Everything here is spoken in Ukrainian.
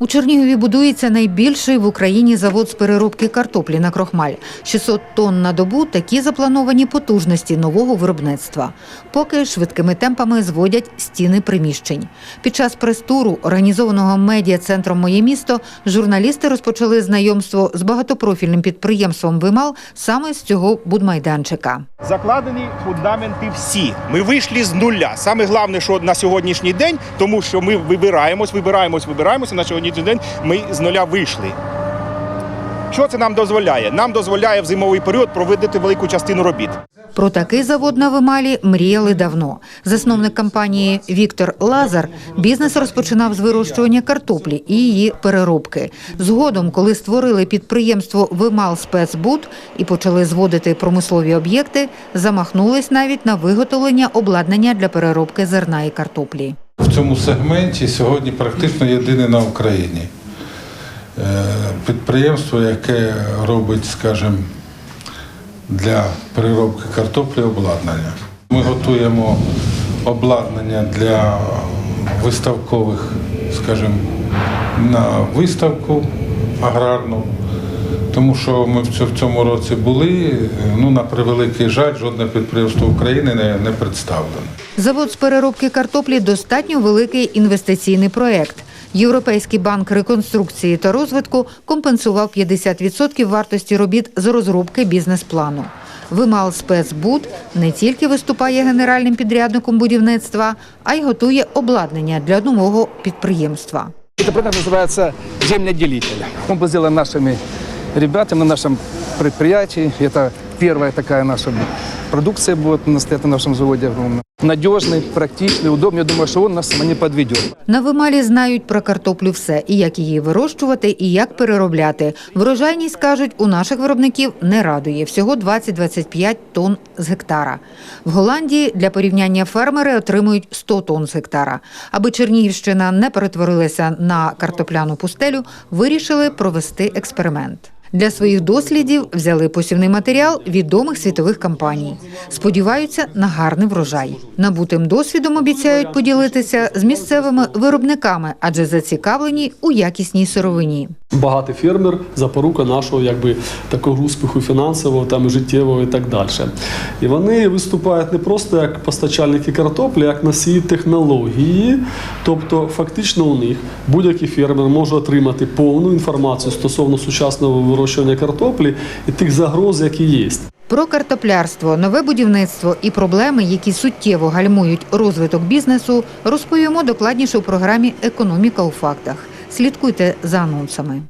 У Чернігові будується найбільший в Україні завод з переробки картоплі на крохмаль. 600 тонн на добу – такі заплановані потужності нового виробництва. Поки швидкими темпами зводять стіни приміщень. Під час прес-туру, організованого медіа-центром «Моє місто», журналісти розпочали знайомство з багатопрофільним підприємством «Вимал» саме з цього будмайданчика. Закладені фундаменти всі. Ми вийшли з нуля. Саме головне, що на сьогоднішній день, тому що ми вибираємось, вибираємось, вибираємося. На сьогоднішній день ми з нуля вийшли. Що це нам дозволяє? Нам дозволяє в зимовий період проводити велику частину робіт. Про такий завод на Вималі мріяли давно. Засновник компанії Віктор Лазар бізнес розпочинав з вирощування картоплі і її переробки. Згодом, коли створили підприємство Вимал Спецбуд і почали зводити промислові об'єкти, замахнулись навіть на виготовлення обладнання для переробки зерна і картоплі. В цьому сегменті сьогодні практично єдине на Україні. Е, Підприємство, яке робить, скажімо, для переробки картоплі обладнання. Ми готуємо обладнання для виставкових, скажімо, на виставку аграрну Тому що ми в цьо- в цьому році були, ну на превеликий жаль, жодне підприємство України не, не представлене. Завод з переробки картоплі достатньо великий інвестиційний проект. Європейський банк реконструкції та розвитку компенсував 50% вартості робіт з розробки бізнес-плану. Вимал спецбуд не тільки виступає генеральним підрядником будівництва, а й готує обладнання для нового підприємства. Это проект называется «Земледелитель». Он был сделан нашими ребятами на нашем предприятии. Это первая такая наша продукция будет на стоять на нашем заводе. Надежный, практичный, удобный. Я думаю, что он нас не подведет. На Вималі знають про картоплю все, і як її вирощувати, і як переробляти. Врожайність, кажуть, у наших виробників не радує. Всього 20-25 тонн з гектара. В Голландії для порівняння фермери отримують 100 тонн з гектара. Аби Чернігівщина не перетворилася на картопляну пустелю, вирішили провести експеримент. Для своїх дослідів взяли посівний матеріал відомих світових компаній. Сподіваються на гарний врожай. Набутим досвідом обіцяють поділитися з місцевими виробниками, адже зацікавлені у якісній сировині. багатий фермер запорука нашого якби такого успіху фінансового там життєвого і так далі. І вони виступають не просто як постачальники картоплі, як носії технології. Тобто, фактично, у них будь-який фермер може отримати повну інформацію стосовно сучасного вирощування картоплі і тих загроз, які є. Про картоплярство, нове будівництво і проблеми, які суттєво гальмують розвиток бізнесу, розповімо докладніше у програмі Економіка у фактах. Слідкуйте за анонсами.